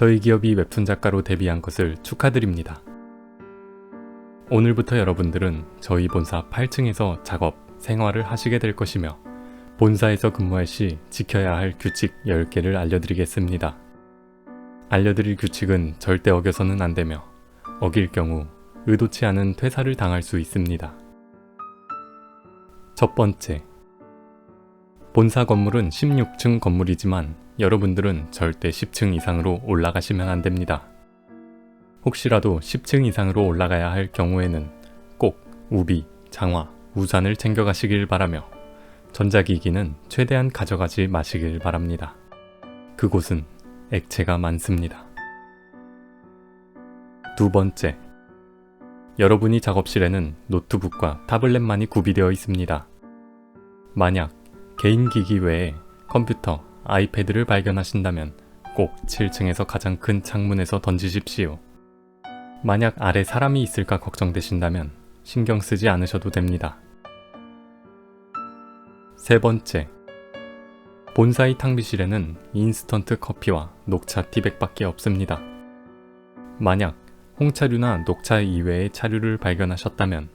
저희 기업이 웹툰 작가로 데뷔한 것을 축하드립니다. 오늘부터 여러분들은 저희 본사 8층에서 작업, 생활을 하시게 될 것이며 본사에서 근무할 시 지켜야 할 규칙 10개를 알려드리겠습니다. 알려드릴 규칙은 절대 어겨서는 안 되며 어길 경우 의도치 않은 퇴사를 당할 수 있습니다. 첫 번째. 본사 건물은 16층 건물이지만 여러분들은 절대 10층 이상으로 올라가시면 안 됩니다. 혹시라도 10층 이상으로 올라가야 할 경우에는 꼭 우비, 장화, 우산을 챙겨가시길 바라며 전자기기는 최대한 가져가지 마시길 바랍니다. 그곳은 액체가 많습니다. 두 번째. 여러분이 작업실에는 노트북과 타블렛만이 구비되어 있습니다. 만약 개인 기기 외에 컴퓨터, 아이패드를 발견하신다면 꼭 7층에서 가장 큰 창문에서 던지십시오. 만약 아래 사람이 있을까 걱정되신다면 신경 쓰지 않으셔도 됩니다. 세 번째. 본사의 탕비실에는 인스턴트 커피와 녹차 티백밖에 없습니다. 만약 홍차류나 녹차 이외의 차류를 발견하셨다면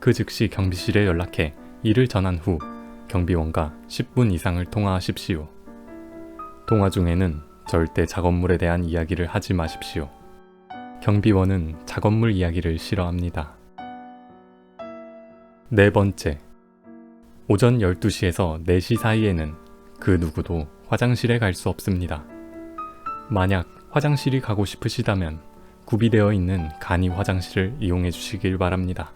그 즉시 경비실에 연락해 이를 전한 후 경비원과 10분 이상을 통화하십시오. 통화 중에는 절대 작업물에 대한 이야기를 하지 마십시오. 경비원은 작업물 이야기를 싫어합니다. 네 번째. 오전 12시에서 4시 사이에는 그 누구도 화장실에 갈 수 없습니다. 만약 화장실이 가고 싶으시다면 구비되어 있는 간이 화장실을 이용해 주시길 바랍니다.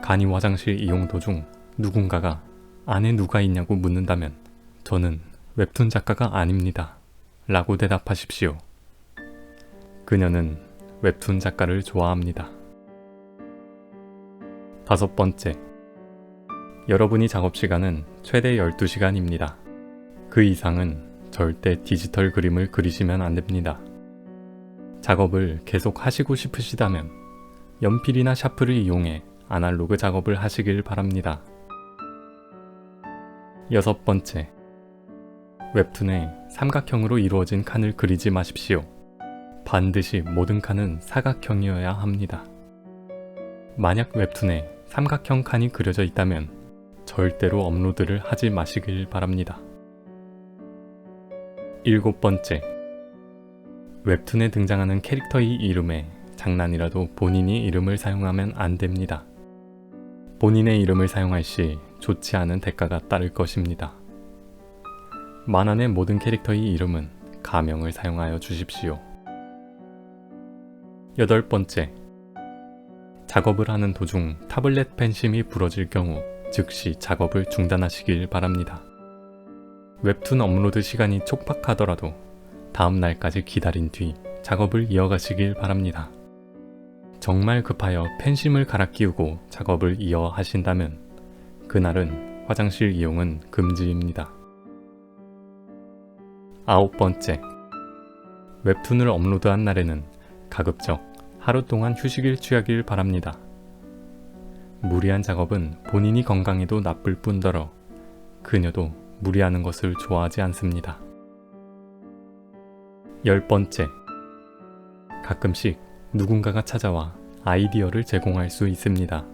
간이 화장실 이용 도중 누군가가 안에 누가 있냐고 묻는다면 저는 웹툰 작가가 아닙니다. 라고 대답하십시오. 그녀는 웹툰 작가를 좋아합니다. 다섯 번째. 여러분이 작업 시간은 최대 12시간입니다. 그 이상은 절대 디지털 그림을 그리시면 안 됩니다. 작업을 계속 하시고 싶으시다면 연필이나 샤프를 이용해 아날로그 작업을 하시길 바랍니다. 여섯 번째. 웹툰에 삼각형으로 이루어진 칸을 그리지 마십시오. 반드시 모든 칸은 사각형이어야 합니다. 만약 웹툰에 삼각형 칸이 그려져 있다면 절대로 업로드를 하지 마시길 바랍니다. 일곱 번째. 웹툰에 등장하는 캐릭터의 이름에 장난이라도 본인이 이름을 사용하면 안 됩니다. 본인의 이름을 사용할 시 좋지 않은 대가가 따를 것입니다. 만화 내 모든 캐릭터의 이름은 가명을 사용하여 주십시오. 여덟 번째. 작업을 하는 도중 타블렛 펜심이 부러질 경우 즉시 작업을 중단하시길 바랍니다. 웹툰 업로드 시간이 촉박하더라도 다음 날까지 기다린 뒤 작업을 이어가시길 바랍니다. 정말 급하여 펜심을 갈아 끼우고 작업을 이어 하신다면 그날은 화장실 이용은 금지입니다. 아홉 번째. 웹툰을 업로드한 날에는 가급적 하루 동안 휴식을 취하길 바랍니다. 무리한 작업은 본인이 건강에도 나쁠 뿐더러 그녀도 무리하는 것을 좋아하지 않습니다. 열 번째. 가끔씩 누군가가 찾아와 아이디어를 제공할 수 있습니다.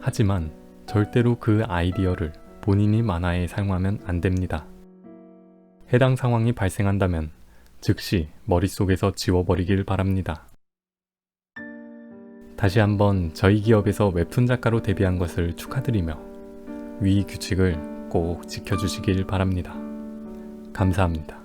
하지만 절대로 그 아이디어를 본인이 만화에 사용하면 안 됩니다. 해당 상황이 발생한다면 즉시 머릿속에서 지워버리길 바랍니다. 다시 한번 저희 기업에서 웹툰 작가로 데뷔한 것을 축하드리며 위 규칙을 꼭 지켜주시길 바랍니다. 감사합니다.